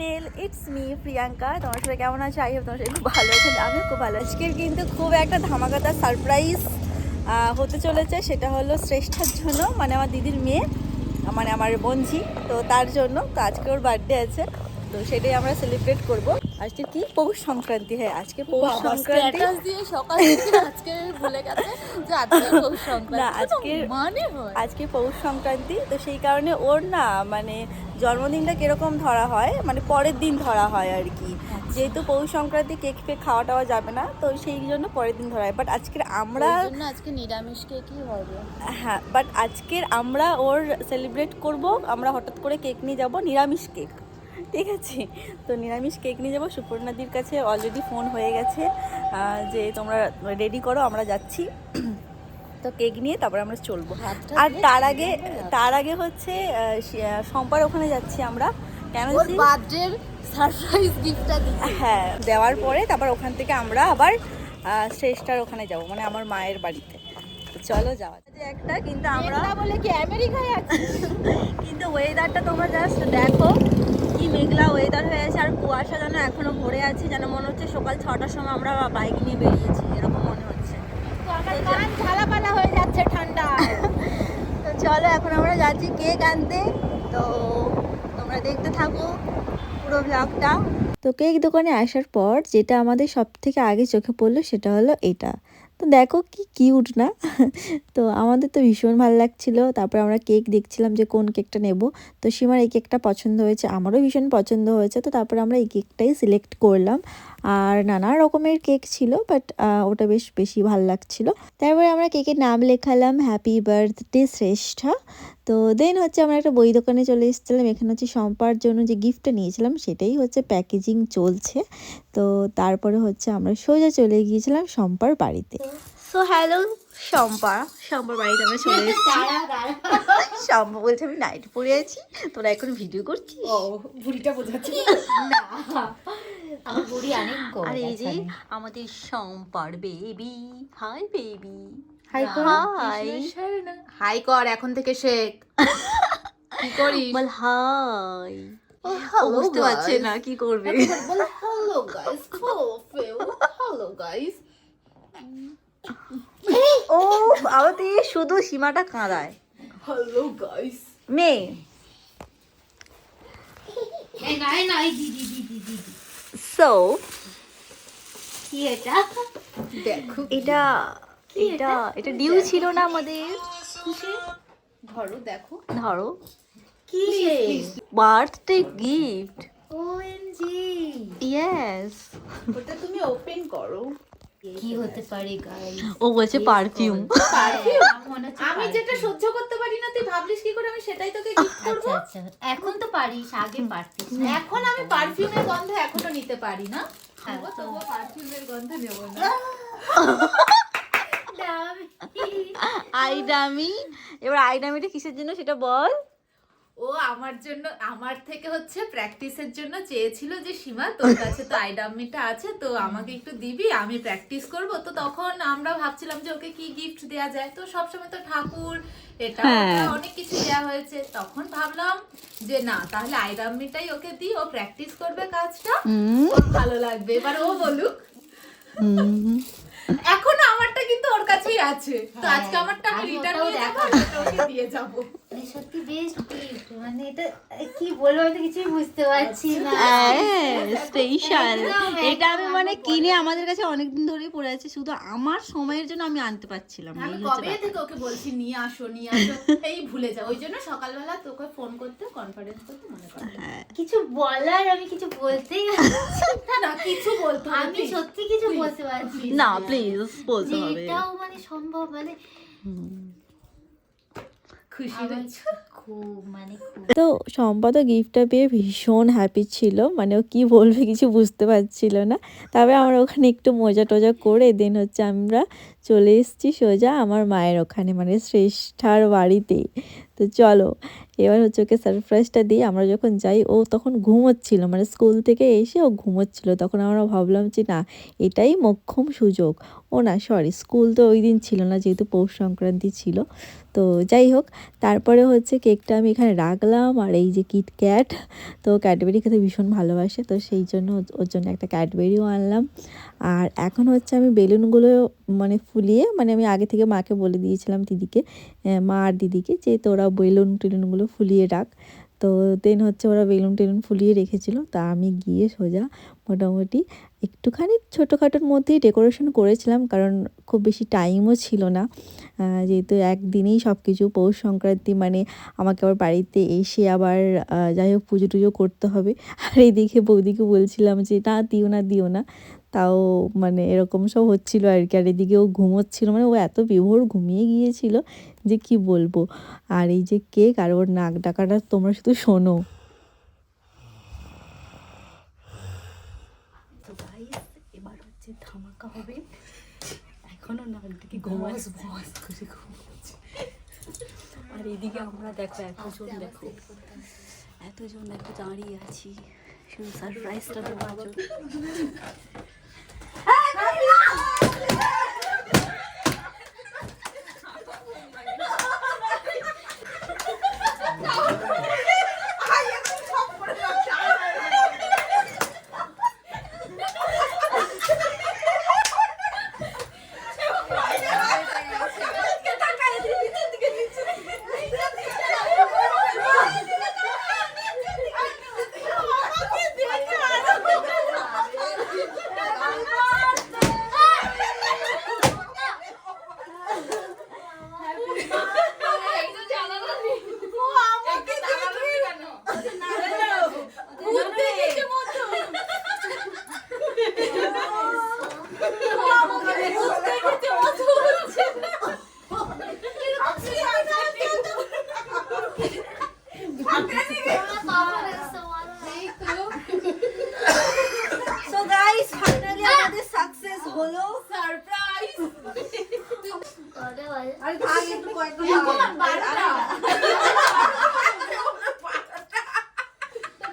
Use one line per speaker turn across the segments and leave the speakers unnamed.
Channel it's me Priyanka তোমার সবাই কেমন আছে? আই হোপ তোমার সবাই খুব ভালো আছেন আমিও খুব ভালো। আছি কিন্তু খুব একটা ধামাকাদার সারপ্রাইজ হতে চলেছে। সেটা হলো শ্রেষ্ঠার জন্য মানে আমার দিদির মেয়ে মানে আমার বঞ্জি তো তার জন্য, তো আজকে ওর বার্থডে আছে। তো সেটাই আমরা সেলিব্রেট করব। আজকে কি? পৌষ সংক্রান্তি হ্যাঁ আজকে পৌষ সংক্রান্তি।
দিয়ে সকাল থেকে আজকে ভুলে গেছে যে আজকে পৌষ সংক্রান্তি।
না, আজকের-
মানে
আজকে পৌষ সংক্রান্তি তো সেই কারণে ওর না মানে জন্মদিনটা কীরকম ধরা হয় মানে পরের দিন ধরা হয় আর কি। যেহেতু পৌষ সংক্রান্তি কেক ফেক খাওয়া টাওয়া যাবে না তো সেই জন্য পরের দিন ধরা হয়। বাট আজকের আমরা
আজকে নিরামিষ কেকই হবে।
হ্যাঁ বাট আজকের আমরা ওর সেলিব্রেট করব আমরা হঠাৎ করে কেক নিয়ে যাব নিরামিষ কেক। ঠিক আছে? তো নিরামিষ কেক নিয়ে যাব। সুপর্ণাদির কাছে অলরেডি ফোন হয়ে গেছে যে তোমরা রেডি করো আমরা যাচ্ছি। তো কেক নিয়ে তারপরে আমরা চলবো। আর তার আগে তার আগে হচ্ছে শম্পার ওখানে যাচ্ছি আমরা। কেন
ওর বার্থডের সারপ্রাইজ গিফটটা
হ্যাঁ দেওয়ার পরে তারপর ওখান থেকে আমরা আবার শ্রেষ্ঠার ওখানে যাব মানে আমার মায়ের বাড়িতে। চলো যাওয়া একটা কিন্তু আমরা
বলে কি আমেরিকায় আছি?
কিন্তু ওয়েদারটা তোমরা জাস্ট দেখো। মেঘলা ওয়েদার হয়ে আছে আর কুয়াশা যেন এখনও ভরে আছে যেন মনে হচ্ছে সকাল ছটার সময় আমরা বাইক নিয়ে বেরিয়েছি এরকম মনে হচ্ছে।
ঝালাপালা হয়ে যাচ্ছে ঠান্ডা
তো চলো এখন আমরা যাচ্ছি কেক আনতে। তো তোমরা দেখতে থাকো পুরো ব্লগটা তো কেক দোকানে আসার পর যেটা আমাদের সব থেকে আগে চোখে পড়ল সেটা হলো এটা। তো দেখো কি কিউট না? তো আমাদের তো ভীষণ ভালো লাগছিল। তারপর আমরা কেক দেখছিলাম যে কোন কেকটা নেব। তো সীমার এই কেকটা পছন্দ হয়েছে, আমারও ভীষণ পছন্দ হয়েছে। তো তারপর আমরা এই কেকটাই সিলেক্ট করলাম। আর নানা রকমের কেক ছিল বাট ওটা বেশ বেশি ভালো লাগছিল। তারপরে আমরা কেকের নাম লেখালাম হ্যাপি বার্থডে শ্রেষ্ঠা। তো দেন হচ্ছে আমরা একটা বই দোকানে চলে এসেছিলাম এখানে হচ্ছে সম্পার জন্য যে গিফটটা নিয়েছিলাম সেটাই হচ্ছে প্যাকেজিং চলছে। তো তারপরে হচ্ছে আমরা সোজা চলে গিয়েছিলাম সম্পার বাড়িতে। সো হ্যালো সম্পা। সম্পার বাড়িতে আমরা চলে এসেছি। সম্পা বলছে আমি নাইট পরে আছি তোরা এখন ভিডিও করছিস?
ও বোঝাচ্ছি। না। আমার বুড়ি অনেক কম
আর এই যে আমাদের সম্পার বেবি হাই বেবি
হাই
কর। Hi.
হাই কর এখন থেকে শেখ। কি করিস?
বল হাই বুঝতে পারছে না কি করবে।
বল হ্যালো গাইস হ্যালো গাইস
ও আমাদের শুধু সীমাটা কাঁদায়।
হ্যালো গাইস
মেয়ে।
এই নাই নাই দিদি দিদি দিদি।
সো
কি এটা দেখো।
এটা এটা এটা ডিউ ছিল না আমাদের।
ধরো দেখো।
ধরো।
কি
বার্থডে গিফট
ওএমজি
ইয়েস
ওটা তুমি ওপেন করো।
কি হতে পারে
ও বলছে পারফিউম
আমি যেটা সহ্য করতে পারি না তুই ভাবলিস কি করে আমি সেটাই তোকে গিফট করব।
আচ্ছা আচ্ছা। এখন তো পারিস আগে পারতিস।
এখন আমি পারফিউমের গন্ধ এখনও নিতে পারি না।
হ্যাঁ,
তবুও পারফিউমের গন্ধ নেব না।
আইডামি? এবার আইডামিটা কিসের জন্য সেটা বল।
ও আমার জন্য আমার থেকে হচ্ছে প্র্যাকটিসের জন্য চেয়েছিল যে সীমা তোর কাছে তো আইডামিটা আছে তো আমাকে একটু দিবি আমি প্র্যাকটিস করব। তো তখন আমরা ভাবছিলাম যে ওকে কি গিফট দেওয়া যায়? তো সবসময় তো ঠাকুর এটা
হ্যাঁ।
অনেক কিছু দেওয়া হয়েছে। তখন ভাবলাম যে না তাহলে আইডামিটাই ওকে দিই ও প্র্যাকটিস করবে কাজটা। ভালো লাগবে এবার ও বলুক। এখনও আমারটা কিন্তু ওর কাছেই আছে। তো
হ্যাঁ,
আজকে আমারটা আমি রিটার্ন নিয়ে যাব ওকে দিয়ে যাব।
সত্যি বেশ মানে এটা কি বলব আমি কিছুই বুঝতে পারছি না।
স্পেশাল এটা আমি মানে কিনে আমাদের কাছে অনেকদিন ধরেই পড়ে আছে শুধু আমার সময়ের জন্য আমি আনতে পারছিলাম না
আমি
এই হচ্ছে
কবে থেকে ওকে বলছি নিয়ে আসো নিয়ে আসো এই ভুলে যাও। ওই জন্য সকালবেলা তোকে ফোন করতে কনফারেন্স করতে মনে কর
হ্যাঁ।
কিছু বলার আমি কিছু বলতেই
না। কিছু বলতে
আমি সত্যি কিছু বলতে পারছি
না প্লিজ বলতে হবে।
এটাও মানে সম্ভব মানে
খুশি
আমার খুব মানে খুব।
তো সম্পদ গিফটটা পেয়ে ভীষণ হ্যাপি ছিল মানে ও কী বলবে কিছু বুঝতে পারছিল না। তবে আমরা ওখানে একটু মজা টজা করে দেন হচ্ছে আমরা
চলে এসেছি সোজা আমার মায়ের ওখানে মানে শ্রেষ্ঠার বাড়িতে। তো চলো, এবার হচ্ছে ওকে সারপ্রাইজটা দিয়ে আমরা যখন যাই, ও তখন ঘুমোচ্ছিল মানে স্কুল থেকে এসে ও ঘুমোচ্ছিল। তখন আমরা ভাবলাম যে, না, এটাই মোক্ষম সুযোগ। ও না সরি স্কুল তো ওই দিন ছিল না, যেহেতু পৌষ সংক্রান্তি ছিল। তো যাই হোক, তারপরে হচ্ছে কেকটা আমি এখানে রাখলাম, আর এই যে কিটক্যাট তো ক্যাডবেরি খেতে ভীষণ ভালোবাসে। তো সেই জন্য ওর জন্য একটা ক্যাডবেরিও আনলাম। আর এখন হচ্ছে আমি বেলুনগুলো মানে ফুলিয়ে মানে আমি আগে থেকে মাকে বলে দিয়েছিলাম দিদিকে মা আর দিদিকে যে তোরা বেলুন টেলুনগুলো ফুলিয়ে রাখ। তো দেন হচ্ছে ওরা বেলুন টেলুন ফুলিয়ে রেখেছিল, তা আমি গিয়ে সোজা মোটামুটি একটুখানি ছোটোখাটোর মধ্যেই ডেকোরেশন করেছিলাম, কারণ খুব বেশি টাইমও ছিল না। যেহেতু একদিনেই সব কিছু পৌষ সংক্রান্তি মানে আমাকে আবার বাড়িতে এসে আবার যাই হোক পুজো টুজো করতে হবে। আর এইদিকে বৌদিকে বলছিলাম যে, না, দিও না দিও না। তাও মানে এরকম সব হচ্ছিল আর কি। আর এদিকে ও ঘুমোচ্ছিল মানে ও এত বিভোর ঘুমিয়ে গিয়েছিল যে কি বলব। আর এই যে কেক আর ওর নাক ডাকাটা তোমরা শুধু শোনো।
এবার হচ্ছে ধামাকা হবে। আর এদিকে আমরা দেখো, এতজন দেখো। এতজন দেখো দাঁড়িয়ে আছি। শুধু সারপ্রাইজটা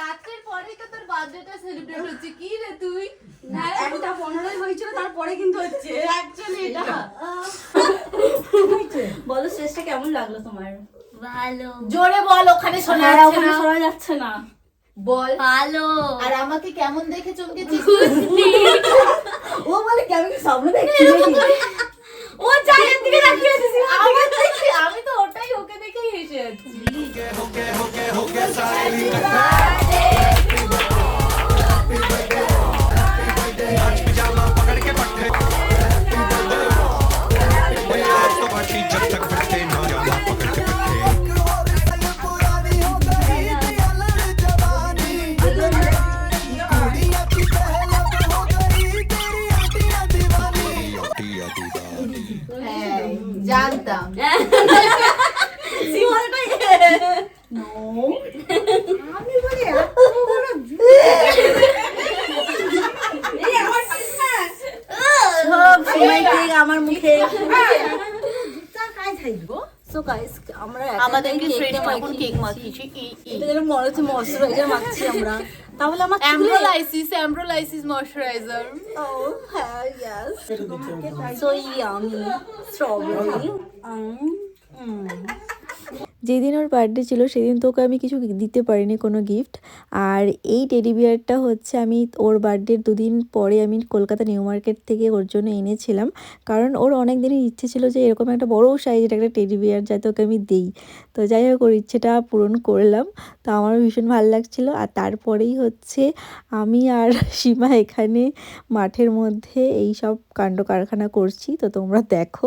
রাতের পরেই তো তোর বার্থডেটা সেলিব্রেট হচ্ছে। কি রে তুই?
একটা পনেরোই হয়েছিল তারপরে কিন্তু হচ্ছে। অ্যাকচুয়ালি এটা। বলো শেষটা কেমন লাগল তোমার?
ভালো।
জোরে বল ওখানে শোনা
হ্যাঁ,
যাচ্ছে
ওখানে
না।
শোনা যাচ্ছে না।
বল।
ভালো।
আর আমাকে কেমন দেখে চমকেছিস
ও বলে কি আমি কি স্বপ্ন দেখছি
ও চায়ের দিকে তাকিয়ে আছিস আমার দেখে আমি তো ওটাই ওকে দেখেই হেসে যাচ্ছি।
কেক আমার মুখে। সো গাইস আমরা আমাদেরকে কেক মাখিয়েছি। এটা যেন মনে হচ্ছে ময়শ্চারাইজার মাখছি আমরা। তাহলে আমার
অ্যাম্ব্রোলাইসিস অ্যাম্ব্রোলাইসিস ময়শ্চারাইজার
ও হ্যাঁ ইয়েস সো ইয়ামি স্ট্রবেরি
যেদিন ওর বার্থডে ছিল, সেদিন তোকে আমি কিছু দিতে পারিনি কোনো গিফট আর এই টেডি বিয়ারটা হচ্ছে আমি ওর বার্থডের দুদিন পরে আমি কলকাতা নিউ মার্কেট থেকে ওর জন্য এনেছিলাম। কারণ ওর অনেক দিনের ইচ্ছে ছিল যে এরকম একটা বড় সাইজের একটা টেডি বিয়ার যাতে ওকে আমি দিই। তো যাই হোক, ওর ইচ্ছেটা পূরণ করলাম। তো আমারও ভীষণ ভালো লাগছিল। আর তারপরেই হচ্ছে আমি আর সীমা এখানে মাঠের মধ্যে এই সব কাণ্ড কারখানা করছি। তো তোমরা দেখো।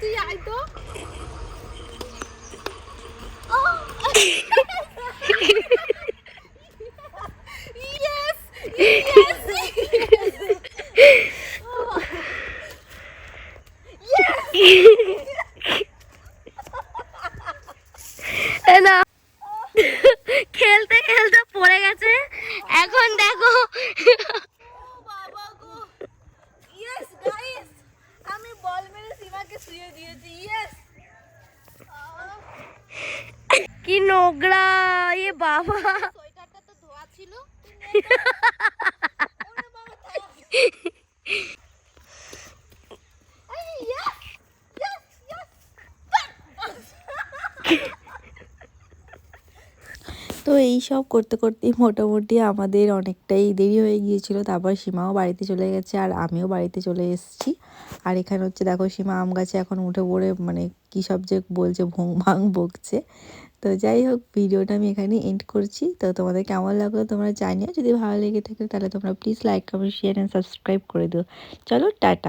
তুই আয় তো
না খেলতে খেলতে পড়ে গেছে এখন দেখো
বাবা গো ইয়েস গাইস আমি বল মেরে সীমাকে শুয়ে দিয়েছি ইয়েস
কি নোংরা এ বাবা।
সোয়েটারটা তো ধোয়া ছিল।
তো এই সব করতে করতে মোটামুটি আমাদের অনেকটাই দেরি হয়ে গিয়েছিল। তারপর সীমাও বাড়িতে চলে গেছে আর আমিও বাড়িতে চলে এসেছি। আর এখানে হচ্ছে দেখো সীমা আম গাছে এখন উঠে পড়ে মানে কী সব যে বলছে, ভোং ভাং বকছে। তো যাই হোক, ভিডিওটা আমি এখানে এন্ড করছি। তো তোমাদের কেমন লাগল তোমরা জানিও। যদি ভালো লেগে থাকে তাহলে তোমরা please like comment share and subscribe করে দিও। চলো, টাটা।